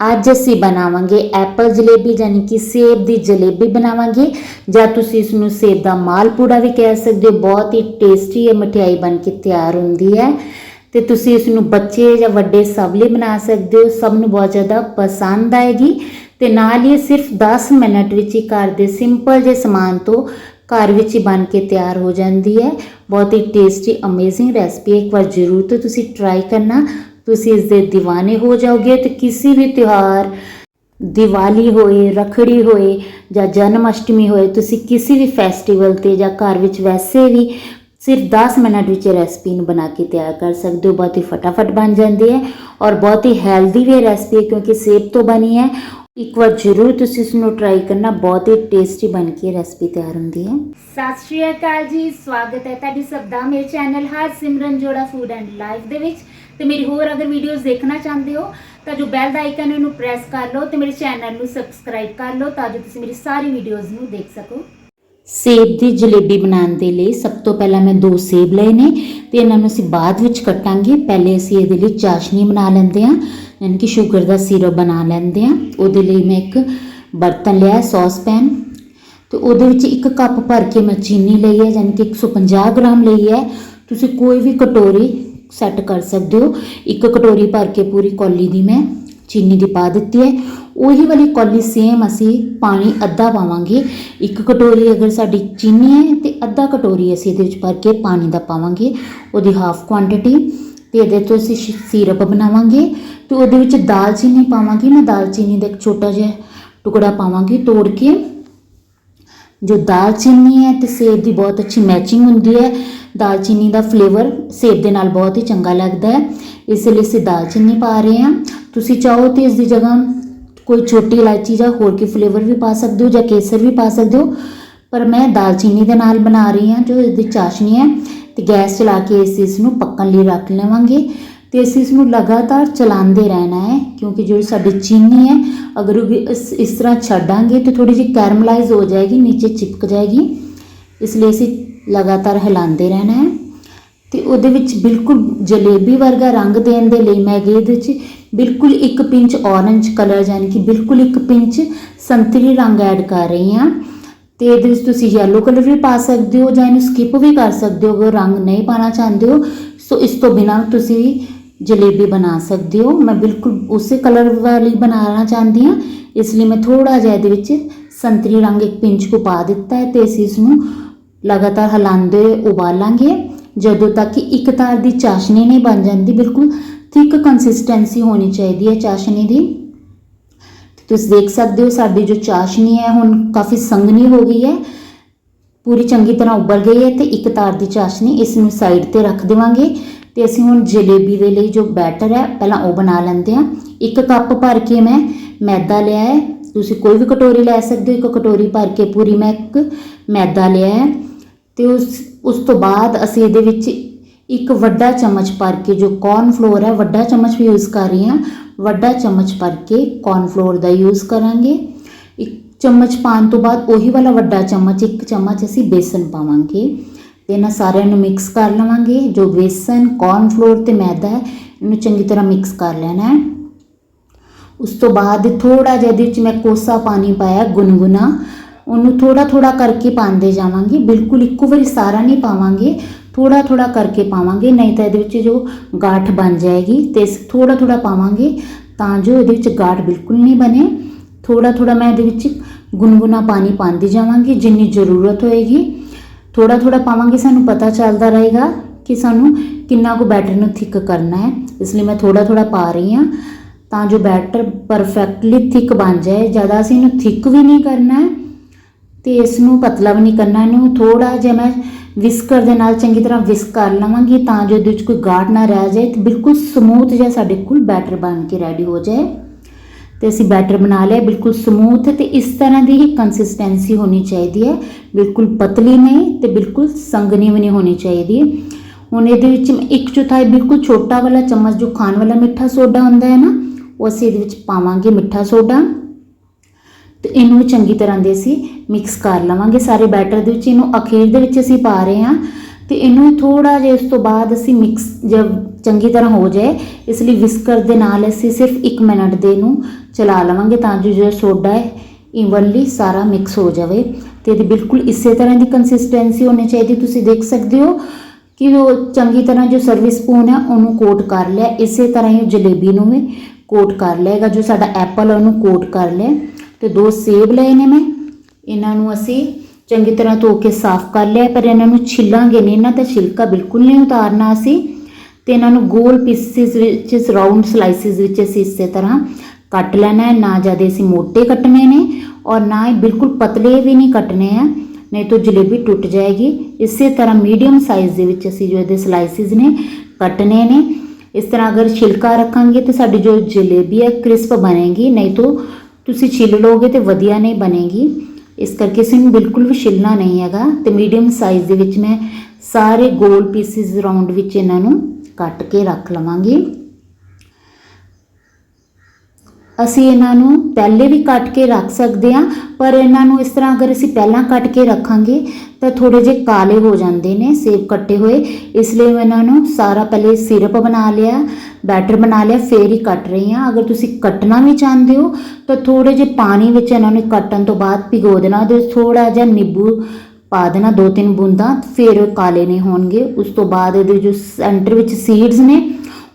ਅੱਜ ਅਸੀਂ ਬਣਾਵਾਂਗੇ ਐਪਲ ਜਲੇਬੀ ਯਾਨੀ ਕਿ ਸੇਬ ਦੀ ਜਲੇਬੀ ਬਣਾਵਾਂਗੇ। ਜਾਂ ਤੁਸੀਂ ਇਸ ਨੂੰ ਸੇਬ ਦਾ ਮਾਲਪੂੜਾ ਵੀ ਕਹਿ ਸਕਦੇ ਹੋ। ਬਹੁਤ ਹੀ ਟੇਸਟੀ ਇਹ ਮਠਿਆਈ ਬਣ ਕੇ ਤਿਆਰ ਹੁੰਦੀ ਹੈ। ਤੇ ਤੁਸੀਂ ਇਸ ਨੂੰ ਬੱਚੇ ਜਾਂ ਵੱਡੇ ਸਭ ਲਈ ਬਣਾ ਸਕਦੇ ਹੋ। ਸਭ ਨੂੰ ਬਹੁਤ ਜ਼ਿਆਦਾ ਪਸੰਦ ਆਏਗੀ। ਤੇ ਨਾਲ ਹੀ ਇਹ ਸਿਰਫ 10 ਮਿੰਟ ਵਿੱਚ ਹੀ ਘਰ ਦੇ ਸਿੰਪਲ ਜਿਹੇ ਸਮਾਨ ਤੋਂ ਘਰ ਵਿੱਚ ਹੀ ਬਣ ਕੇ ਤਿਆਰ ਹੋ ਜਾਂਦੀ ਹੈ। ਬਹੁਤ ਹੀ ਟੇਸਟੀ ਅਮੇਜ਼ਿੰਗ ਰੈਸਪੀ ਇੱਕ ਵਾਰ ਜ਼ਰੂਰ ਤੋਂ ਤੁਸੀਂ ਟਰਾਈ ਕਰਨਾ। ਤੁਸੀਂ ਇਸ ਦੇ دیਵਾਨੇ ਹੋ ਜਾਓਗੇ ਤੇ ਕਿਸੇ ਵੀ ਤਿਉਹਾਰ, ਦੀਵਾਲੀ ਹੋਏ, ਰਖੜੀ ਹੋਏ ਜਾਂ ਜਨਮ ਅਸ਼ਟਮੀ ਹੋਏ, ਤੁਸੀਂ ਕਿਸੇ ਵੀ ਫੈਸਟੀਵਲ ਤੇ ਜਾਂ ਘਰ ਵਿੱਚ ਵੈਸੇ ਵੀ ਸਿਰਫ 10 ਮਿੰਟ ਵਿੱਚ ਇਹ ਰੈਸਪੀ ਨੂੰ ਬਣਾ ਕੇ ਤਿਆਰ ਕਰ ਸਕਦੇ ਹੋ। ਬਹੁਤ ਹੀ ਫਟਾਫਟ ਬਣ ਜਾਂਦੀ ਹੈ ਔਰ ਬਹੁਤ ਹੀ ਹੈਲਦੀ ਵੀ ਰੈਸਪੀ ਹੈ ਕਿਉਂਕਿ ਸੇਬ ਤੋਂ ਬਣੀ ਹੈ। ਇੱਕ ਵਾਰ ਜ਼ਰੂਰ ਤੁਸੀਂ ਇਸ ਨੂੰ ਟਰਾਈ ਕਰਨਾ, ਬਹੁਤ ਹੀ ਟੇਸਟੀ ਬਣ ਕੇ ਰੈਸਪੀ ਤਿਆਰ ਹੁੰਦੀ ਹੈ। ਸਤਿ ਸ਼੍ਰੀ ਅਕਾਲ ਜੀ, ਸਵਾਗਤ ਹੈ ਤੁਹਾਡੀ ਸਭ ਦਾ ਮੇਰੇ ਚੈਨਲ ਹਰ ਸਿਮਰਨ ਜੋੜਾ ਫੂਡ ਐਂਡ ਲਾਈਫ ਦੇ ਵਿੱਚ। ਤੇ ਮੇਰੀ ਹੋਰ ਅਗਰ ਵੀਡੀਓਜ਼ ਦੇਖਣਾ ਚਾਹੁੰਦੇ ਹੋ, ਤਾਂ ਜੋ ਬੈਲ ਦਾ ਆਈਕਨ ਇਹਨੂੰ ਪ੍ਰੈਸ ਕਰ ਲਓ ਤੇ ਮੇਰੇ ਚੈਨਲ ਨੂੰ ਸਬਸਕ੍ਰਾਈਬ ਕਰ ਲਓ, ਤਾਂ ਜੋ ਤੁਸੀਂ ਮੇਰੀ ਸਾਰੀ ਵੀਡੀਓਜ਼ ਨੂੰ ਦੇਖ ਸਕੋ। ਸੇਬ ਦੀ ਜਲੇਬੀ ਬਣਾਉਣ ਦੇ ਲਈ ਸਭ ਤੋਂ ਪਹਿਲਾਂ ਮੈਂ ਦੋ ਸੇਬ ਲਏ ਨੇ ਤੇ ਇਹਨਾਂ ਨੂੰ ਅਸੀਂ ਬਾਅਦ ਵਿੱਚ ਕੱਟਾਂਗੇ। ਪਹਿਲੇ ਅਸੀਂ ਇਹਦੇ ਲਈ ਚਾਸ਼ਨੀ ਬਣਾ ਲੈਂਦੇ ਹਾਂ, ਯਾਨੀ ਕਿ ਸ਼ੂਗਰ ਦਾ ਸਿਰਪ ਬਣਾ ਲੈਂਦੇ ਹਾਂ। ਉਹਦੇ ਲਈ ਮੈਂ ਇੱਕ ਬਰਤਨ ਲਿਆ ਸੌਸ ਪੈਨ ਤੇ ਉਹਦੇ ਵਿੱਚ ਇੱਕ ਕੱਪ ਭਰ ਕੇ ਮੈਂ ਚੀਨੀ ਲਈ ਹੈ, ਯਾਨੀ ਕਿ 150 ਗ੍ਰਾਮ ਲਈ ਹੈ। ਤੁਸੀਂ ਕੋਈ ਵੀ ਕਟੋਰੀ ਸੈੱਟ ਕਰ ਸਕਦੇ ਹੋ। ਇੱਕ ਕਟੋਰੀ ਭਰ ਕੇ ਪੂਰੀ ਕੌਲੀ ਦੀ ਮੈਂ ਚੀਨੀ ਦੀ ਪਾ ਦਿੱਤੀ ਹੈ। ਉਹੀ ਵਾਲੀ ਕੌਲੀ ਸੇਮ ਅਸੀਂ ਪਾਣੀ ਅੱਧਾ ਪਾਵਾਂਗੇ। ਇੱਕ ਕਟੋਰੀ ਅਗਰ ਸਾਡੀ ਚੀਨੀ ਹੈ ਤੇ ਅੱਧਾ ਕਟੋਰੀ ਅਸੀਂ ਇਹਦੇ ਵਿੱਚ ਭਰ ਕੇ ਪਾਣੀ ਦਾ ਪਾਵਾਂਗੇ। ਉਹਦੀ ਹਾਫ ਕੁਆਂਟੀਟੀ ਤੇ ਇਹਦੇ ਤੋਂ ਅਸੀਂ ਸ਼- ਸਿਰਪ ਬਣਾਵਾਂਗੇ। ਤੇ ਉਹਦੇ ਵਿੱਚ ਦਾਲਚੀਨੀ ਪਾਵਾਂਗੀ। ਮੈਂ ਦਾਲਚੀਨੀ ਦਾ ਇੱਕ ਛੋਟਾ ਜਿਹਾ ਟੁਕੜਾ ਪਾਵਾਂਗੀ ਤੋੜ ਕੇ। ਜੋ ਦਾਲਚੀਨੀ ਹੈ ਤੇ ਸੇਬ ਦੀ ਬਹੁਤ ਅੱਛੀ ਮੈਚਿੰਗ ਹੁੰਦੀ ਹੈ। ਦਾਲਚੀਨੀ ਦਾ ਫਲੇਵਰ ਸੇਬ ਦੇ ਨਾਲ ਬਹੁਤ ਹੀ ਚੰਗਾ ਲੱਗਦਾ ਹੈ। ਇਸ ਲਈ ਅਸੀਂ ਦਾਲਚੀਨੀ ਪਾ ਰਹੇ ਹਾਂ। ਤੁਸੀਂ ਚਾਹੋ ਤੇ ਇਸ ਦੀ ਜਗ੍ਹਾ ਕੋਈ ਛੋਟੀ ਇਲਾਇਚੀ ਜਾਂ ਹੋਰ ਕੀ ਫਲੇਵਰ ਵੀ ਪਾ ਸਕਦੇ ਹੋ ਜਾਂ ਕੇਸਰ ਵੀ ਪਾ ਸਕਦੇ ਹੋ। ਪਰ ਮੈਂ ਦਾਲਚੀਨੀ ਦੇ ਨਾਲ ਬਣਾ ਰਹੀ ਹਾਂ, ਜੋ ਇਹਦੀ ਚਾਸ਼ਨੀ ਹੈ। ਤੇ ਗੈਸ ਚਲਾ ਕੇ ਇਸ ਇਸ ਨੂੰ ਪੱਕਣ ਲਈ ਰੱਖ ਲਵਾਂਗੇ। ਤੇ ਅਸੀਂ ਇਸ ਨੂੰ ਲਗਾਤਾਰ ਚਲਾਉਂਦੇ ਰਹਿਣਾ ਹੈ, ਕਿਉਂਕਿ ਜਿਹੜੀ ਸਾਡੀ ਚੀਨੀ ਹੈ, ਅਗਰ ਉਹ ਵੀ ਇਸ ਇਸ ਤਰ੍ਹਾਂ ਛੱਡਾਂਗੇ ਤੇ ਥੋੜੀ ਜਿਹੀ ਕੈਰਮਲਾਈਜ਼ ਹੋ ਜਾਏਗੀ, ਨੀਚੇ ਚਿਪਕ ਜਾਏਗੀ। ਇਸ ਲਈ ਅਸੀਂ ਲਗਾਤਾਰ ਹਿਲਾਉਂਦੇ ਰਹਿਣਾ ਹੈ। ਤੇ ਉਹਦੇ ਵਿੱਚ ਬਿਲਕੁਲ ਜਲੇਬੀ ਵਰਗਾ ਰੰਗ ਦੇਣ ਦੇ ਲਈ ਮੈਂ ਇਹਦੇ ਵਿੱਚ ਬਿਲਕੁਲ ਇੱਕ ਪਿੰਚ ਔਰੰਜ ਕਲਰ ਯਾਨੀ ਕਿ ਬਿਲਕੁਲ ਇੱਕ ਪਿੰਚ ਸੰਤਰੀ ਰੰਗ ਐਡ ਕਰ ਰਹੀ ਹਾਂ। ਤੇ ਇਹਦੇ ਵਿੱਚ ਤੁਸੀਂ ਯੈਲੋ ਕਲਰ ਵੀ ਪਾ ਸਕਦੇ ਹੋ ਜਾਂ ਇਹਨੂੰ ਸਕਿਪ ਵੀ ਕਰ ਸਕਦੇ ਹੋ, ਅਗਰ ਰੰਗ ਨਹੀਂ ਪਾਣਾ ਚਾਹੁੰਦੇ ਹੋ। ਸੋ ਇਸ ਤੋਂ ਬਿਨਾਂ ਤੁਸੀਂ ਜਲੇਬੀ ਬਣਾ ਸਕਦੇ ਹੋ। ਮੈਂ ਬਿਲਕੁਲ ਉਸੇ ਕਲਰ ਵਾਲੀ ਬਣਾਉਣਾ ਚਾਹੁੰਦੀ ਹਾਂ। ਇਸ ਲਈ ਮੈਂ ਥੋੜਾ ਜਿਹਾ ਇਹਦੇ ਵਿੱਚ ਸੰਤਰੀ ਰੰਗ ਇੱਕ ਪਿੰਚ ਕੋ ਪਾ ਦਿੱਤਾ ਹੈ ਤੇ ਅਸੀਂ ਇਸ ਨੂੰ ਲਗਾਤਾਰ ਹਿਲਾਉਂਦੇ ਉਬਾਲਾਂਗੇ। ਜਦੋਂ ਤੱਕ ਕਿ ਇੱਕ ਤਾਰ ਦੀ ਚਾਸ਼ਨੀ ਨਹੀਂ ਬਣ ਜਾਂਦੀ, ਬਿਲਕੁਲ ਥਿਕ ਕੰਸਿਸਟੈਂਸੀ ਹੋਣੀ ਚਾਹੀਦੀ ਹੈ ਚਾਸ਼ਨੀ ਦੀ। ਤੁਸੀਂ ਦੇਖ ਸਕਦੇ ਹੋ ਸਾਡੀ ਜੋ ਚਾਸ਼ਨੀ ਹੈ, ਹੁਣ ਕਾਫੀ ਸੰਘਣੀ ਹੋ ਗਈ ਹੈ। ਪੂਰੀ ਚੰਗੀ ਤਰ੍ਹਾਂ ਉਬਲ ਗਈ ਹੈ ਤੇ ਇੱਕ ਤਾਰ ਦੀ ਚਾਸ਼ਨੀ ਇਸ ਨੂੰ ਸਾਈਡ ਤੇ ਰੱਖ ਦੇਵਾਂਗੇ। ਤੇ ਅਸੀਂ ਹੁਣ ਜਲੇਬੀ ਦੇ ਲਈ ਜੋ ਬੈਟਰ ਹੈ, ਪਹਿਲਾਂ ਉਹ ਬਣਾ ਲੈਂਦੇ ਹਾਂ। ਇੱਕ ਕੱਪ ਭਰ ਕੇ ਮੈਂ ਮੈਦਾ ਲਿਆ ਹੈ। ਤੁਸੀਂ ਕੋਈ ਵੀ ਕਟੋਰੀ ਲੈ ਸਕਦੇ ਹੋ, ਇੱਕ ਕਟੋਰੀ ਭਰ ਕੇ ਪੂਰੀ ਮੈਂ ਇੱਕ ਮੈਦਾ ਲਿਆ ਹੈ। ਤੇ ਉਸ ਉਸ ਤੋਂ ਬਾਅਦ ਅਸੀਂ ਇਹਦੇ ਵਿੱਚ ਇੱਕ ਵੱਡਾ ਚਮਚ ਭਰ ਕੇ ਜੋ ਕੌਰਨ ਫਲੋਰ ਹੈ, ਵੱਡਾ ਚਮਚ ਵੀ ਯੂਜ਼ ਕਰ ਰਹੀ ਹਾਂ। ਵੱਡਾ ਚਮਚ ਭਰ ਕੇ ਕੌਰਨ ਫਲੋਰ ਦਾ ਯੂਜ਼ ਕਰਾਂਗੇ। ਇੱਕ ਚਮਚ ਪਾਉਣ ਤੋਂ ਬਾਅਦ ਉਹੀ ਵਾਲਾ ਵੱਡਾ ਚਮਚ, ਇੱਕ ਚਮਚ ਅਸੀਂ ਬੇਸਨ ਪਾਵਾਂਗੇ। ਤੇ ਇਹਨਾਂ ਸਾਰਿਆਂ ਨੂੰ ਮਿਕਸ ਕਰ ਲਵਾਂਗੇ। ਜੋ ਬੇਸਨ ਕੌਰਨ ਫਲੋਰ ਤੇ ਮੈਦਾ ਹੈ, ਇਹਨੂੰ ਚੰਗੀ ਤਰ੍ਹਾਂ ਮਿਕਸ ਕਰ ਲੈਣਾ ਹੈ। ਉਸ ਤੋਂ ਬਾਅਦ ਥੋੜਾ ਜਿਹਾ ਇਹਦੇ ਵਿੱਚ ਮੈਂ ਕੋਸਾ ਪਾਣੀ ਪਾਇਆ, ਗੁਨਗੁਨਾ। ਉਹਨੂੰ ਥੋੜਾ ਥੋੜਾ ਕਰਕੇ ਪਾਉਂਦੇ ਜਾਵਾਂਗੇ। ਬਿਲਕੁਲ ਇੱਕੋ ਵਾਰੀ ਸਾਰਾ ਨਹੀਂ ਪਾਵਾਂਗੇ। ਥੋੜਾ ਥੋੜਾ ਕਰਕੇ ਪਾਵਾਂਗੇ, ਨਹੀਂ ਤਾਂ ਇਹਦੇ ਵਿੱਚ ਜੋ ਗਾਠ ਬਣ ਜਾਏਗੀ ਤੇ ਥੋੜਾ ਥੋੜਾ ਪਾਵਾਂਗੇ ਤਾਂ ਜੋ ਇਹਦੇ ਵਿੱਚ ਗਾਠ ਬਿਲਕੁਲ ਨਹੀਂ ਬਣੇ। ਥੋੜਾ ਥੋੜਾ ਮੈਂ ਇਹਦੇ ਵਿੱਚ ਗੁਨਗੁਨਾ ਪਾਣੀ ਪਾਉਂਦੀ ਜਾਵਾਂਗੀ ਜਿੰਨੀ ਜ਼ਰੂਰਤ ਹੋਏਗੀ। ਥੋੜਾ ਥੋੜਾ ਪਾਵਾਂਗੇ, ਸਾਨੂੰ ਪਤਾ ਚੱਲਦਾ ਰਹੇਗਾ ਕਿ ਸਾਨੂੰ ਕਿੰਨਾ ਕੁ ਬੈਟਰ ਨੂੰ ਥਿਕ ਕਰਨਾ ਹੈ। ਇਸ ਲਈ ਮੈਂ ਥੋੜਾ ਥੋੜਾ ਪਾ ਰਹੀ ਹਾਂ ਤਾਂ ਜੋ ਬੈਟਰ ਪਰਫੈਕਟਲੀ ਥਿਕ ਬਣ ਜਾਏ। ਜ਼ਿਆਦਾ ਅਸੀਂ ਇਹਨੂੰ ਥਿਕ ਵੀ ਨਹੀਂ ਕਰਨਾ ਹੈ ਤੇ ਇਸ ਨੂੰ ਪਤਲਾ ਵੀ ਨਹੀਂ ਕਰਨਾ। ਇਹਨੂੰ ਥੋੜਾ ਜਿਹਾ ਮੈਂ ਵਿਸਕਰ ਦੇ ਨਾਲ ਚੰਗੀ ਤਰ੍ਹਾਂ ਵਿਸਕ ਕਰ ਲਵਾਂਗੀ ਤਾਂ ਜੋ ਇਹਦੇ ਵਿੱਚ ਕੋਈ ਗਾਠ ਨਾ ਰਹਿ ਜਾਏ ਤੇ ਬਿਲਕੁਲ ਸਮੂਥ ਜਿਹਾ ਸਾਡੇ ਕੋਲ ਬੈਟਰ ਬਣ ਕੇ ਰੈਡੀ ਹੋ ਜਾਏ। ਤੇ ਅਸੀਂ ਬੈਟਰ ਬਣਾ ਲਿਆ। ਬਿਲਕੁਲ ਸਮੂਥ ਤੇ ਇਸ ਤਰ੍ਹਾਂ ਦੀ ਹੀ ਕੰਸਿਸਟੈਂਸੀ ਹੋਣੀ ਚਾਹੀਦੀ ਹੈ। ਬਿਲਕੁਲ ਪਤਲੀ ਨਹੀਂ ਤੇ ਬਿਲਕੁਲ ਸੰਘਣੀ ਵੀ ਨਹੀਂ ਹੋਣੀ ਚਾਹੀਦੀ। ਹੁਣ ਇਹਦੇ ਵਿੱਚ ਇੱਕ ਚੌਥਾਈ ਬਿਲਕੁਲ ਛੋਟਾ ਵਾਲਾ ਚਮਚ ਜੋ ਖਾਣ ਵਾਲਾ ਮਿੱਠਾ ਸੋਡਾ ਹੁੰਦਾ ਹੈ ਨਾ, ਉਹ ਅਸੀਂ ਇਹਦੇ ਵਿੱਚ ਪਾਵਾਂਗੇ ਮਿੱਠਾ ਸੋਡਾ। ਤੇ ਇਹਨੂੰ ਚੰਗੀ ਤਰ੍ਹਾਂ ਦੇ ਅਸੀਂ ਮਿਕਸ ਕਰ ਲਵਾਂਗੇ। ਸਾਰੇ ਬੈਟਰ ਦੇ ਵਿੱਚ ਇਹਨੂੰ ਅਖੀਰ ਦੇ ਵਿੱਚ ਅਸੀਂ ਪਾ ਰਹੇ ਹਾਂ। ਤੇ ਇਹਨੂੰ ਥੋੜਾ ਜਿਹਾ ਇਸ ਤੋਂ ਬਾਅਦ ਅਸੀਂ ਮਿਕਸ ਜਦ ਚੰਗੀ ਤਰ੍ਹਾਂ ਹੋ ਜਾਏ, ਇਸ ਲਈ ਵਿਸਕਰ ਦੇ ਨਾਲ ਅਸੀਂ ਸਿਰਫ 1 ਮਿੰਟ ਦੇ ਨੂੰ ਚਲਾ ਲਵਾਂਗੇ ਤਾਂ ਜੋ ਜਿਹੜਾ ਸੋਡਾ ਹੈ ਇਵਨਲੀ ਸਾਰਾ ਮਿਕਸ ਹੋ ਜਾਵੇ। ਤੇ ਇਹਦੀ ਬਿਲਕੁਲ ਇਸੇ ਤਰ੍ਹਾਂ ਦੀ ਕੰਸਿਸਟੈਂਸੀ ਹੋਣੀ ਚਾਹੀਦੀ, ਤੁਸੀਂ ਦੇਖ ਸਕਦੇ ਹੋ ਕਿ ਉਹ ਚੰਗੀ ਤਰ੍ਹਾਂ ਜੋ ਸਰਵਿਸ ਸਪੂਨ ਹੈ, ਉਹਨੂੰ ਕੋਟ ਕਰ ਲਿਆ, ਇਸੇ ਤਰ੍ਹਾਂ ਹੀ ਜਲੇਬੀ ਨੂੰ ਵੀ ਕੋਟ ਕਰ ਲਏਗਾ ਜੋ ਸਾਡਾ ਐਪਲ ਉਹਨੂੰ ਕੋਟ ਕਰ ਲਿਆ। ਤੇ ਦੋ ਸੇਬ ਲਏ ਨੇ ਮੈਂ, ਇਹਨਾਂ ਨੂੰ ਅਸੀਂ ਚੰਗੀ ਤਰ੍ਹਾਂ ਧੋ ਕੇ ਸਾਫ਼ ਕਰ ਲਿਆ, ਪਰ ਇਹਨਾਂ ਨੂੰ ਛਿੱਲਾਂਗੇ ਨਹੀਂ। ਇਹਨਾਂ ਦਾ ਛਿਲਕਾ ਬਿਲਕੁਲ ਨਹੀਂ ਉਤਾਰਨਾ ਅਸੀਂ ਤੇ ਇਹਨਾਂ ਨੂੰ ਗੋਲ ਪੀਸਿਸ ਵਿੱਚ ਰਾਉਂਡ ਸਲਾਈਸਿਸ ਵਿੱਚ ਅਸੀਂ ਇਸੇ ਤਰ੍ਹਾਂ ਕੱਟ ਲੈਣਾ ਹੈ। ਨਾ ਜ਼ਿਆਦਾ ਅਸੀਂ ਮੋਟੇ ਕੱਟਣੇ ਨੇ ਔਰ ਨਾ ਹੀ ਬਿਲਕੁਲ ਪਤਲੇ ਵੀ ਨਹੀਂ ਕੱਟਣੇ ਆ, ਨਹੀਂ ਤਾਂ ਜਲੇਬੀ ਟੁੱਟ ਜਾਏਗੀ। ਇਸੇ ਤਰ੍ਹਾਂ ਮੀਡੀਅਮ ਸਾਈਜ਼ ਦੇ ਵਿੱਚ ਅਸੀਂ ਜੋ ਇਹਦੇ ਸਲਾਈਸਿਸ ਨੇ ਕੱਟਣੇ ਨੇ। ਇਸ ਤਰ੍ਹਾਂ ਅਗਰ ਛਿਲਕਾ ਰੱਖਾਂਗੇ ਤੇ ਸਾਡੀ ਜੋ ਜਲੇਬੀ ਹੈ ਕ੍ਰਿਸਪ ਬਣੇਗੀ, ਨਹੀਂ ਤਾਂ ਤੁਸੀਂ ਛਿੱਲ ਲੋਗੇ ਤੇ ਵਧੀਆ ਨਹੀਂ ਬਣੇਗੀ। ਇਸ ਕਰਕੇ ਇਸ ਨੂੰ ਬਿਲਕੁਲ ਵੀ ਛਿੱਲਣਾ ਨਹੀਂ ਹੈਗਾ ਤੇ ਮੀਡੀਅਮ ਸਾਈਜ਼ ਦੇ ਵਿੱਚ ਮੈਂ ਸਾਰੇ ਗੋਲ ਪੀਸਿਸ ਰਾਉਂਡ ਵਿੱਚ ਇਹਨਾਂ ਨੂੰ ਕੱਟ ਕੇ ਰੱਖ ਲਵਾਂਗੀ। ਅਸੀਂ ਇਹਨਾਂ ਨੂੰ ਪਹਿਲੇ ਵੀ ਕੱਟ ਕੇ ਰੱਖ ਸਕਦੇ ਹਾਂ, ਪਰ ਇਹਨਾਂ ਨੂੰ ਇਸ ਤਰ੍ਹਾਂ ਅਗਰ ਅਸੀਂ ਪਹਿਲਾਂ ਕੱਟ ਕੇ ਰੱਖਾਂਗੇ, ਤਾਂ ਥੋੜੇ ਜਿਹੇ ਕਾਲੇ ਹੋ ਜਾਂਦੇ ਨੇ, ਸੇਬ ਕੱਟੇ ਹੋਏ। ਇਸ ਲਈ ਮੈਂ ਇਹਨਾਂ ਨੂੰ ਸਾਰਾ ਪਹਿਲੇ ਸਿਰਪ ਬਣਾ ਲਿਆ, ਬੈਟਰ ਬਣਾ ਲਿਆ, ਫੇਰ ਹੀ ਕੱਟ ਰਹੀ ਹਾਂ। ਅਗਰ ਤੁਸੀਂ ਕੱਟਣਾ ਵੀ ਚਾਹੁੰਦੇ ਹੋ, ਤਾਂ ਥੋੜੇ ਜਿਹੇ ਪਾਣੀ ਵਿੱਚ ਇਹਨਾਂ ਨੂੰ ਕੱਟਣ ਤੋਂ ਬਾਅਦ ਭਿਗੋ ਦੇਣਾ, ਉਹਦੇ ਵਿੱਚ ਥੋੜਾ ਜਿਹਾ ਨਿੰਬੂ ਪਾ ਦੇਣਾ, ਦੋ ਤਿੰਨ ਬੂੰਦਾਂ, ਫਿਰ ਕਾਲੇ ਨਹੀਂ ਹੋਣਗੇ। ਉਸ ਤੋਂ ਬਾਅਦ ਇਹਦੇ ਜੋ ਸੈਂਟਰ ਵਿੱਚ ਸੀਡਸ ਨੇ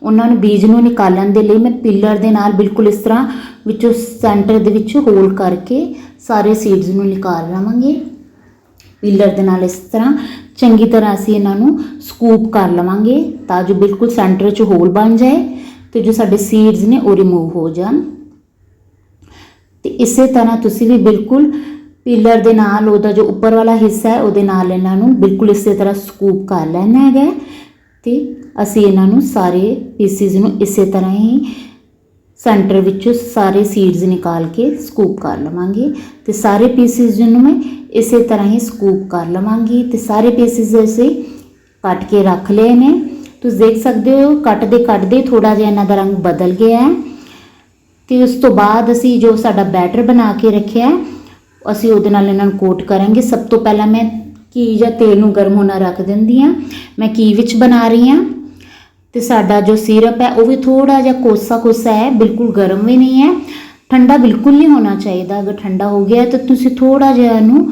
ਉਹਨਾਂ ਨੂੰ ਬੀਜ ਨੂੰ ਨਿਕਾਲਣ ਦੇ ਲਈ ਮੈਂ ਪਿੱਲਰ ਦੇ ਨਾਲ ਬਿਲਕੁਲ ਇਸ ਤਰ੍ਹਾਂ ਵਿੱਚੋਂ ਸੈਂਟਰ ਦੇ ਵਿੱਚ ਹੋਲ ਕਰਕੇ ਸਾਰੇ ਸੀਡਸ ਨੂੰ ਨਿਕਾਲ ਲਵਾਂਗੇ। ਪਿੱਲਰ ਦੇ ਨਾਲ ਇਸ ਤਰ੍ਹਾਂ ਚੰਗੀ ਤਰ੍ਹਾਂ ਅਸੀਂ ਇਹਨਾਂ ਨੂੰ ਸਕੂਪ ਕਰ ਲਵਾਂਗੇ ਤਾਂ ਜੋ ਬਿਲਕੁਲ ਸੈਂਟਰ 'ਚ ਹੋਲ ਬਣ ਜਾਏ ਤੇ ਜੋ ਸਾਡੇ ਸੀਡਸ ਨੇ ਉਹ ਰਿਮੂਵ ਹੋ ਜਾਣ। ਤੇ ਇਸੇ ਤਰ੍ਹਾਂ ਤੁਸੀਂ ਵੀ ਬਿਲਕੁਲ ਪਿਲਰ ਦੇ ਨਾਲ ਉਹਦਾ ਜੋ ਉੱਪਰ ਵਾਲਾ ਹਿੱਸਾ ਹੈ, ਉਹਦੇ ਨਾਲ ਇਹਨਾਂ ਨੂੰ ਬਿਲਕੁਲ ਇਸੇ ਤਰ੍ਹਾਂ ਸਕੂਪ ਕਰ ਲੈਣਾ ਹੈਗਾ। ਤੇ ਅਸੀਂ ਇਹਨਾਂ ਨੂੰ ਸਾਰੇ ਪੀਸਿਸ ਨੂੰ ਇਸੇ ਤਰ੍ਹਾਂ ਹੀ ਸੈਂਟਰ ਵਿੱਚੋਂ ਸਾਰੇ ਸੀਡਸ ਨਿਕਾਲ ਕੇ ਸਕੂਪ ਕਰ ਲਵਾਂਗੇ ਤੇ ਸਾਰੇ ਪੀਸਿਸ ਨੂੰ ਮੈਂ ਇਸੇ ਤਰ੍ਹਾਂ ਹੀ ਸਕੂਪ ਕਰ ਲਵਾਂਗੀ ਤੇ ਸਾਰੇ ਪੀਸਿਸ ਅਸੀਂ ਕੱਟ ਕੇ ਰੱਖ ਲਏ ਨੇ। ਤੁਸੀਂ ਦੇਖ ਸਕਦੇ ਹੋ ਕੱਟਦੇ ਕੱਟਦੇ ਥੋੜਾ ਜਿਹਾ ਇਹਨਾਂ ਦਾ ਰੰਗ ਬਦਲ ਗਿਆ ਹੈ। ਤੇ ਉਸ ਤੋਂ ਬਾਅਦ ਅਸੀਂ ਜੋ ਸਾਡਾ ਬੈਟਰ ਬਣਾ ਕੇ ਰੱਖਿਆ ਹੈ, ਅਸੀਂ ਉਹਦੇ ਨਾਲ ਇਹਨਾਂ ਨੂੰ ਕੋਟ ਕਰਾਂਗੇ। ਸਭ ਤੋਂ ਪਹਿਲਾਂ ਮੈਂ ਘੀ ਜਾਂ ਤੇਲ ਨੂੰ ਗਰਮ ਹੋਣਾ ਰੱਖ ਦਿੰਦੀ ਆ ਮੈਂ ਘੀ ਵਿੱਚ ਬਣਾ ਰਹੀ ਆ ਤੇ ਸਾਡਾ ਜੋ ਸਿਰਪ ਹੈ, ਉਹ ਵੀ ਥੋੜਾ ਜਿਹਾ ਕੋਸਾ ਕੋਸਾ ਹੈ, ਬਿਲਕੁਲ ਗਰਮ ਵੀ ਨਹੀਂ ਹੈ। ਠੰਡਾ ਬਿਲਕੁਲ ਨਹੀਂ ਹੋਣਾ ਚਾਹੀਦਾ। ਅਗਰ ਠੰਡਾ ਹੋ ਗਿਆ ਤਾਂ ਤੁਸੀਂ ਥੋੜਾ ਜਿਹਾ ਇਹਨੂੰ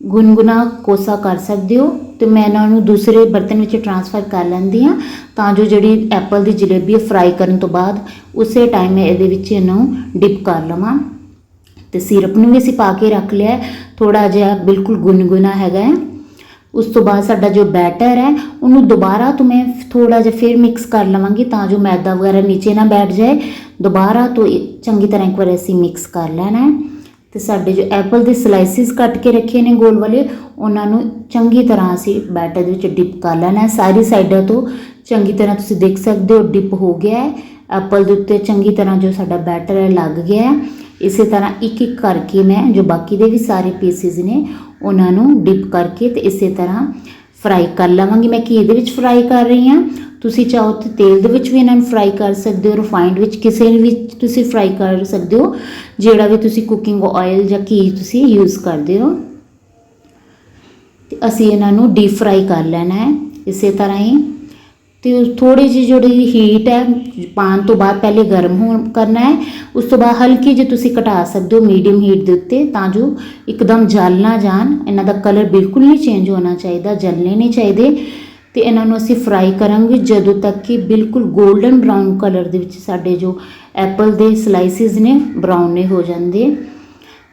ਗੁਨਗੁਨਾ ਕੋਸਾ ਕਰ ਸਕਦੇ ਹੋ ਤੇ ਮੈਂ ਇਹਨਾਂ ਨੂੰ ਦੂਸਰੇ ਬਰਤਨ ਵਿੱਚ ਟ੍ਰਾਂਸਫਰ ਕਰ ਲੈਂਦੀ ਆ ਤਾਂ ਜੋ ਜਿਹੜੀ ਐਪਲ ਦੀ ਜਲੇਬੀ ਹੈ ਫਰਾਈ ਕਰਨ ਤੋਂ ਬਾਅਦ ਉਸੇ ਟਾਈਮ ਮੈਂ ਇਹਦੇ ਵਿੱਚ ਇਹਨੂੰ ਡਿਪ ਕਰ ਲਵਾਂ। ਤੇ ਸਿਰਪ ਨੂੰ ਵੀ ਅਸੀਂ ਪਾ ਕੇ ਰੱਖ ਲਿਆ ਥੋੜਾ ਜਿਹਾ ਬਿਲਕੁਲ ਗੁਨਗੁਨਾ ਹੈਗਾ ਹੈ। ਉਸ ਤੋਂ ਬਾਅਦ ਸਾਡਾ ਜੋ ਬੈਟਰ ਹੈ, ਉਹਨੂੰ ਦੁਬਾਰਾ ਤੋਂ ਮੈਂ ਥੋੜਾ ਜਿਹਾ ਫਿਰ ਮਿਕਸ ਕਰ ਲਵਾਂਗੀ ਤਾਂ ਜੋ ਮੈਦਾ ਵਗੈਰਾ ਨੀਚੇ ਨਾ ਬੈਠ ਜਾਏ। ਦੁਬਾਰਾ ਤੋਂ ਚੰਗੀ ਤਰ੍ਹਾਂ ਇੱਕ ਵਾਰ ਅਸੀਂ ਮਿਕਸ ਕਰ ਲੈਣਾ ਹੈ। ਤੇ ਸਾਡੇ ਜੋ ਐਪਲ ਦੇ ਸਲਾਈਸਿਸ ਕੱਟ ਕੇ ਰੱਖੇ ਨੇ ਗੋਲ ਵਾਲੇ, ਉਹਨਾਂ ਨੂੰ ਚੰਗੀ ਤਰ੍ਹਾਂ ਅਸੀਂ ਬੈਟਰ ਦੇ ਵਿੱਚ ਡਿਪ ਕਰ ਲੈਣਾ ਹੈ। ਸਾਰੀ ਸਾਈਡਾਂ ਤੋਂ ਚੰਗੀ ਤਰ੍ਹਾਂ ਤੁਸੀਂ ਦੇਖ ਸਕਦੇ ਹੋ ਡਿਪ ਹੋ ਗਿਆ ਹੈ। ਐਪਲ ਦੇ ਉੱਤੇ ਚੰਗੀ ਤਰ੍ਹਾਂ ਜੋ ਸਾਡਾ ਬੈਟਰ ਹੈ, ਲੱਗ ਗਿਆ ਹੈ। ਇਸੇ ਤਰ੍ਹਾਂ ਇੱਕ ਇੱਕ ਕਰਕੇ ਮੈਂ ਜੋ ਬਾਕੀ ਦੇ ਵੀ ਸਾਰੇ ਪੀਸਿਸ ਨੇ ਉਹਨਾਂ ਨੂੰ ਡਿਪ ਕਰਕੇ ਤੇ ਇਸੇ ਤਰ੍ਹਾਂ ਫਰਾਈ ਕਰ ਲਵਾਂਗੀ। ਮੈਂ ਘੀ ਦੇ ਵਿੱਚ ਫਰਾਈ ਕਰ ਰਹੀ ਹਾਂ। ਤੁਸੀਂ ਚਾਹੋ ਤੇ ਤੇਲ ਦੇ ਵਿੱਚ ਵੀ ਇਹਨਾਂ ਨੂੰ ਫਰਾਈ ਕਰ ਸਕਦੇ ਹੋ ਰਿਫਾਈਨਡ ਵਿੱਚ ਕਿਸੇ ਵੀ ਤੁਸੀਂ ਫਰਾਈ ਕਰ ਸਕਦੇ ਹੋ, ਜਿਹੜਾ ਵੀ ਤੁਸੀਂ ਕੁਕਿੰਗ ਆਇਲ ਜਾਂ ਘੀ ਤੁਸੀਂ ਯੂਜ਼ ਕਰਦੇ ਹੋ। ਤੇ ਅਸੀਂ ਇਹਨਾਂ ਨੂੰ ਡੀਪ ਫਰਾਈ ਕਰ ਲੈਣਾ ਹੈ। ਇਸੇ ਤਰ੍ਹਾਂ ਹੀ ਤੇ ਥੋੜੀ ਜਿਹੀ ਜਿਹੜੀ ਹੀਟ ਹੈ ਪਾਣ ਤੋਂ ਬਾਅਦ ਪਹਿਲੇ ਗਰਮ ਹੋਣ ਕਰਨਾ ਹੈ, ਉਸ ਤੋਂ ਬਾਅਦ ਹਲਕੀ ਜਿਹੀ ਤੁਸੀਂ ਘਟਾ ਸਕਦੇ ਹੋ ਮੀਡੀਅਮ ਹੀਟ ਦੇ ਉੱਤੇ, ਤਾਂ ਜੋ ਇੱਕਦਮ ਜਲ ਨਾ ਜਾਣ। ਇਹਨਾਂ ਦਾ ਕਲਰ ਬਿਲਕੁਲ ਨਹੀਂ ਚੇਂਜ ਹੋਣਾ ਚਾਹੀਦਾ ਜਲਨੇ ਨਹੀਂ ਚਾਹੀਦੇ। ਤੇ ਇਹਨਾਂ ਨੂੰ ਅਸੀਂ ਫਰਾਈ ਕਰਾਂਗੇ ਜਦੋਂ ਤੱਕ ਕਿ ਬਿਲਕੁਲ 골ਡਨ ਬ੍ਰਾਊਨ ਕਲਰ ਦੇ ਵਿੱਚ ਸਾਡੇ ਜੋ ਐਪਲ ਦੇ ਸਲਾਈਸਿਸ ਨੇ ਬ੍ਰਾਊਨ ਨਹੀਂ ਹੋ ਜਾਂਦੇ।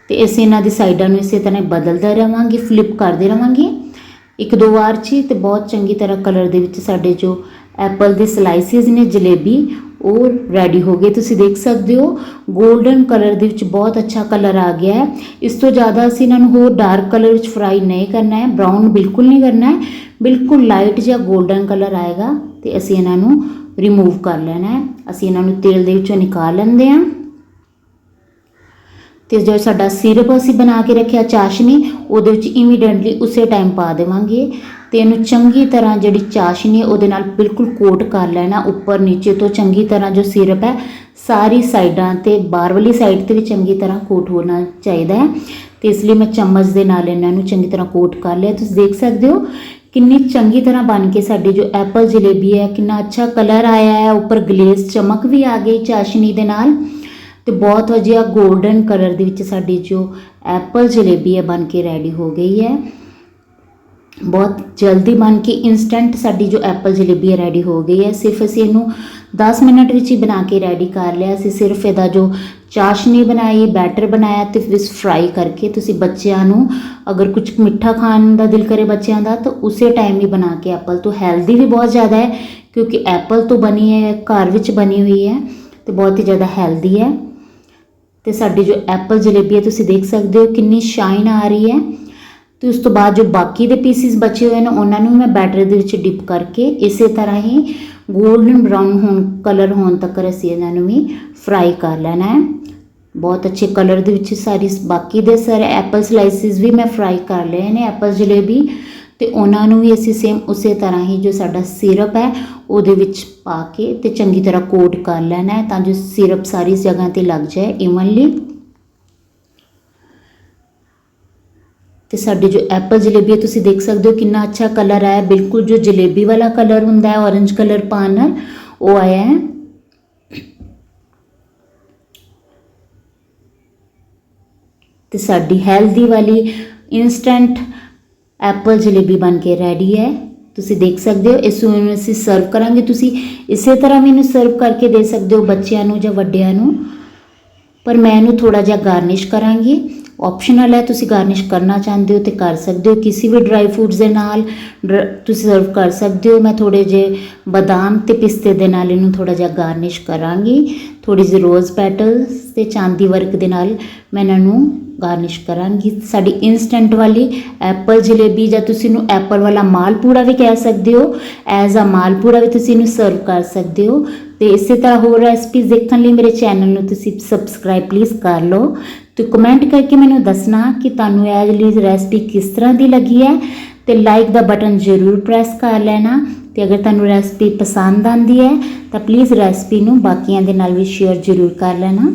ਤੇ ਅਸੀਂ ਇਹਨਾਂ ਦੀ ਸਾਈਡਾਂ ਨੂੰ ਇਸੇ ਤਰ੍ਹਾਂ ਬਦਲਦੇ ਰਵਾਂਗੇ ਫਲਿੱਪ ਕਰਦੇ ਰਵਾਂਗੇ। ਇੱਕ ਦੋ ਵਾਰ 'ਚ ਹੀ ਤੇ ਬਹੁਤ ਚੰਗੀ ਤਰ੍ਹਾਂ ਕਲਰ ਦੇ ਵਿੱਚ ਸਾਡੇ ਜੋ ਐਪਲ ਦੇ ਸਲਾਈਸਿਸ ਨੇ ਜਲੇਬੀ, ਉਹ ਰੈਡੀ ਹੋ ਗਏ। ਤੁਸੀਂ ਦੇਖ ਸਕਦੇ ਹੋ 골ਡਨ ਕਲਰ ਦੇ ਵਿੱਚ ਬਹੁਤ ਅੱਛਾ ਕਲਰ ਆ ਗਿਆ ਹੈ। ਇਸ ਤੋਂ ਜ਼ਿਆਦਾ ਅਸੀਂ ਇਹਨਾਂ ਨੂੰ ਹੋਰ ਡਾਰਕ ਕਲਰ ਵਿੱਚ ਫਰਾਈ ਨਹੀਂ ਕਰਨਾ ਹੈ। ਬ੍ਰਾਊਨ ਬਿਲਕੁਲ ਨਹੀਂ ਕਰਨਾ ਹੈ। ਬਿਲਕੁਲ ਲਾਈਟ ਜਿਹਾ 골ਡਨ ਕਲਰ ਆਏਗਾ ਤੇ ਅਸੀਂ ਇਹਨਾਂ ਨੂੰ ਰਿਮੂਵ ਕਰ ਲੈਣਾ ਹੈ। ਅਸੀਂ ਇਹਨਾਂ ਨੂੰ ਤੇਲ ਦੇ ਵਿੱਚੋਂ ਨਿਕਾਲ ਲੈਂਦੇ ਹਾਂ। ਤੇ ਜੋ ਸਾਡਾ ਸਿਰਪ ਅਸੀਂ ਬਣਾ ਕੇ ਰੱਖਿਆ ਚਾਸ਼ਨੀ, ਉਹਦੇ ਵਿੱਚ ਇਮੀਡੀਏਟਲੀ ਉਸੇ ਟਾਈਮ ਪਾ ਦੇਵਾਂਗੇ। ਤੇ ਇਹਨੂੰ ਚੰਗੀ ਤਰ੍ਹਾਂ ਜਿਹੜੀ ਚਾਸ਼ਨੀ ਉਹਦੇ ਨਾਲ ਬਿਲਕੁਲ ਕੋਟ ਕਰ ਲੈਣਾ, ਉੱਪਰ ਨੀਚੇ ਤੋਂ ਚੰਗੀ ਤਰ੍ਹਾਂ ਜੋ ਸਿਰਪ ਹੈ, ਸਾਰੀ ਸਾਈਡਾਂ ਤੇ, ਬਾਹਰ ਵਾਲੀ ਸਾਈਡ ਤੇ ਵੀ ਚੰਗੀ ਤਰ੍ਹਾਂ ਕੋਟ ਹੋਣਾ ਚਾਹੀਦਾ ਹੈ। ਤੇ ਇਸ ਲਈ ਮੈਂ ਚਮਚ ਦੇ ਨਾਲ ਇਹਨਾਂ ਨੂੰ ਚੰਗੀ ਤਰ੍ਹਾਂ ਕੋਟ ਕਰ ਲਿਆ। ਤੁਸੀਂ ਦੇਖ ਸਕਦੇ ਹੋ ਕਿੰਨੀ ਚੰਗੀ ਤਰ੍ਹਾਂ ਬਣ ਕੇ ਸਾਡੀ ਜੋ ਐਪਲ ਜਲੇਬੀ ਹੈ, ਕਿੰਨਾ ਅੱਛਾ ਕਲਰ ਆਇਆ ਹੈ। ਉੱਪਰ ਗਲੇਸ ਚਮਕ ਵੀ ਆ ਗਈ ਚਾਸ਼ਨੀ ਦੇ ਨਾਲ। ਤੇ ਬਹੁਤ ਵਧੀਆ 골ਡਨ ਕਲਰ ਦੇ ਵਿੱਚ ਸਾਡੀ ਜੋ ਐਪਲ ਜਲੇਬੀ ਹੈ ਬਣ ਕੇ ਰੈਡੀ ਹੋ ਗਈ ਹੈ। ਬਹੁਤ ਜਲਦੀ ਬਣ ਕੇ ਇਨਸਟੈਂਟ ਸਾਡੀ ਜੋ ਐਪਲ ਜਲੇਬੀ ਹੈ ਰੈਡੀ ਹੋ ਗਈ ਹੈ। ਸਿਰਫ ਅਸੀਂ ਇਹਨੂੰ 10 ਮਿੰਟ ਵਿੱਚ ਹੀ ਬਣਾ ਕੇ ਰੈਡੀ ਕਰ ਲਿਆ। ਅਸੀਂ ਸਿਰਫ ਇਹਦਾ ਜੋ ਚਾਸ਼ਨੀ ਬਣਾਈ ਬੈਟਰ ਬਣਾਇਆ ਤੇ ਫਿਰ ਫਰਾਈ ਕਰਕੇ ਤੁਸੀਂ ਬੱਚਿਆਂ ਨੂੰ ਅਗਰ ਕੁਝ ਮਿੱਠਾ ਖਾਣ ਦਾ ਦਿਲ ਕਰੇ ਬੱਚਿਆਂ ਦਾ ਤਾਂ ਉਸੇ ਟਾਈਮ ਹੀ ਬਣਾ ਕੇ ਐਪਲ ਤੋਂ। ਹੈਲਦੀ ਵੀ ਬਹੁਤ ਜ਼ਿਆਦਾ ਹੈ ਕਿਉਂਕਿ ਐਪਲ ਤੋਂ ਬਣੀ ਹੈ, ਘਰ ਵਿੱਚ ਬਣੀ ਹੋਈ ਹੈ ਤੇ ਬਹੁਤ ਹੀ ਜ਼ਿਆਦਾ ਹੈਲਦੀ ਹੈ। ਤੇ ਸਾਡੀ ਜੋ ਐਪਲ ਜਲੇਬੀ ਹੈ, ਤੁਸੀਂ ਦੇਖ ਸਕਦੇ ਹੋ ਕਿੰਨੀ ਸ਼ਾਈਨ ਆ ਰਹੀ ਹੈ। ਤੇ ਉਸ ਤੋਂ ਬਾਅਦ ਜੋ ਬਾਕੀ ਦੇ ਪੀਸਿਸ ਬਚੇ ਹੋਏ ਨੇ, ਉਹਨਾਂ ਨੂੰ ਮੈਂ ਬੈਟਰ ਦੇ ਵਿੱਚ ਡਿਪ ਕਰਕੇ ਇਸੇ ਤਰ੍ਹਾਂ ਹੀ 골ਡਨ ਬ੍ਰਾਊਨ ਹੋਣ ਕਲਰ ਹੋਣ ਤੱਕ ਅਸੀਂ ਇਹਨਾਂ ਨੂੰ ਵੀ ਫਰਾਈ ਕਰ ਲੈਣਾ ਹੈ। ਬਹੁਤ ਅੱਛੇ ਕਲਰ ਦੇ ਵਿੱਚ ਸਾਰੀ ਬਾਕੀ ਦੇ ਸਾਰੇ ਐਪਲ ਸਲਾਈਸਿਸ ਵੀ ਮੈਂ ਫਰਾਈ ਕਰ ਲਏ ਨੇ ਐਪਲ ਜਲੇਬੀ। ਤੇ ਉਹਨਾਂ ਨੂੰ ਵੀ ਅਸੀਂ ਸੇਮ ਉਸੇ ਤਰ੍ਹਾਂ ਹੀ ਜੋ ਸਾਡਾ ਸਿਰਪ ਹੈ, ਉਹਦੇ ਵਿੱਚ ਪਾ ਕੇ ਤੇ ਚੰਗੀ ਤਰ੍ਹਾਂ ਕੋਟ ਕਰ ਲੈਣਾ ਹੈ ਤਾਂ ਜੋ ਸਿਰਪ ਸਾਰੀ ਜਗ੍ਹਾ ਤੇ ਲੱਗ ਜਾਏ ਇਵਨਲੀ ਤੇ ਸਾਡੀ ਜੋ ਐਪਲ ਜਲੇਬੀ ਹੈ ਤੁਸੀਂ ਦੇਖ ਸਕਦੇ ਹੋ ਕਿੰਨਾ ਅੱਛਾ ਕਲਰ ਆਇਆ। ਬਿਲਕੁਲ ਜੋ ਜਲੇਬੀ ਵਾਲਾ ਕਲਰ ਹੁੰਦਾ ਹੈ, orange ਕਲਰ ਪਾਉਣ ਨਾਲ, ਉਹ ਆਇਆ ਹੈ। ਤੇ ਸਾਡੀ ਹੈਲਦੀ ਵਾਲੀ ਇਨਸਟੈਂਟ ਐਪਲ ਜਲੇਬੀ ਬਣ ਕੇ ਰੈਡੀ ਹੈ। ਤੁਸੀਂ ਦੇਖ ਸਕਦੇ ਹੋ, ਇਸ ਨੂੰ ਅਸੀਂ ਸਰਵ ਕਰਾਂਗੇ। ਤੁਸੀਂ ਇਸੇ ਤਰ੍ਹਾਂ ਵੀ ਇਹਨੂੰ ਸਰਵ ਕਰਕੇ ਦੇ ਸਕਦੇ ਹੋ ਬੱਚਿਆਂ ਨੂੰ ਜਾਂ ਵੱਡਿਆਂ ਨੂੰ। ਪਰ ਮੈਂ ਇਹਨੂੰ ਥੋੜਾ ਜਿਹਾ ਗਾਰਨਿਸ਼ ਕਰਾਂਗੀ। ਆਪਸ਼ਨਲ ਹੈ, ਤੁਸੀਂ ਗਾਰਨਿਸ਼ ਕਰਨਾ ਚਾਹੁੰਦੇ ਹੋ ਤੇ ਕਰ ਸਕਦੇ ਹੋ। ਕਿਸੇ ਵੀ ਡਰਾਈ ਫਰੂਟਸ ਦੇ ਨਾਲ ਡਰ- ਤੁਸੀਂ ਸਰਵ ਕਰ ਸਕਦੇ ਹੋ। ਮੈਂ ਥੋੜੇ ਜਿਹੇ ਬਦਾਮ ਤੇ ਪਿਸਤੇ ਦੇ ਨਾਲ ਇਹਨੂੰ ਥੋੜਾ ਜਿਹਾ ਗਾਰਨਿਸ਼ ਕਰਾਂਗੀ। ਥੋੜੀ ਜਿਹੀ ਰੋਜ਼ ਪੈਟਲਸ ਤੇ ਚਾਂਦੀ ਵਰਕ ਦੇ ਨਾਲ ਮੈਂ ਇਹਨਾਂ ਨੂੰ ਗਾਰਨਿਸ਼ ਕਰਾਂਗੀ। ਸਾਡੀ ਇਨਸਟੈਂਟ ਵਾਲੀ ਐਪਲ ਜਲੇਬੀ ਜਾਂ ਤੁਸੀਂ ਇਹਨੂੰ ਐਪਲ ਵਾਲਾ ਮਾਲਪੂੜਾ ਵੀ ਕਹਿ ਸਕਦੇ ਹੋ ਐਜ਼ ਅ ਮਾਲਪੂੜਾ ਵੀ ਤੁਸੀਂ ਇਹਨੂੰ ਸਰਵ ਕਰ ਸਕਦੇ ਹੋ। ਤੇ ਇਸੇ ਤਰ੍ਹਾਂ ਹੋਰ ਰੈਸਪੀਜ਼ ਦੇਖਣ ਲਈ ਮੇਰੇ ਚੈਨਲ ਨੂੰ ਤੁਸੀਂ ਸਬਸਕ੍ਰਾਈਬ ਪਲੀਜ਼ ਕਰ ਲਓ ਤੇ ਕਮੈਂਟ ਕਰਕੇ ਮੈਨੂੰ ਦੱਸਣਾ ਕਿ ਤੁਹਾਨੂੰ ਇਹ ਜਿਹੜੀ ਰੈਸਪੀ ਕਿਸ ਤਰ੍ਹਾਂ ਦੀ ਲੱਗੀ ਹੈ। ਤੇ ਲਾਈਕ ਦਾ ਬਟਨ ਜ਼ਰੂਰ ਪ੍ਰੈਸ ਕਰ ਲੈਣਾ। ਤੇ ਅਗਰ ਤੁਹਾਨੂੰ ਰੈਸਪੀ ਪਸੰਦ ਆਂਦੀ ਹੈ, ਤਾਂ ਪਲੀਜ਼ ਰੈਸਪੀ ਨੂੰ ਬਾਕੀਆਂ ਦੇ ਨਾਲ ਵੀ ਸ਼ੇਅਰ ਜ਼ਰੂਰ ਕਰ ਲੈਣਾ।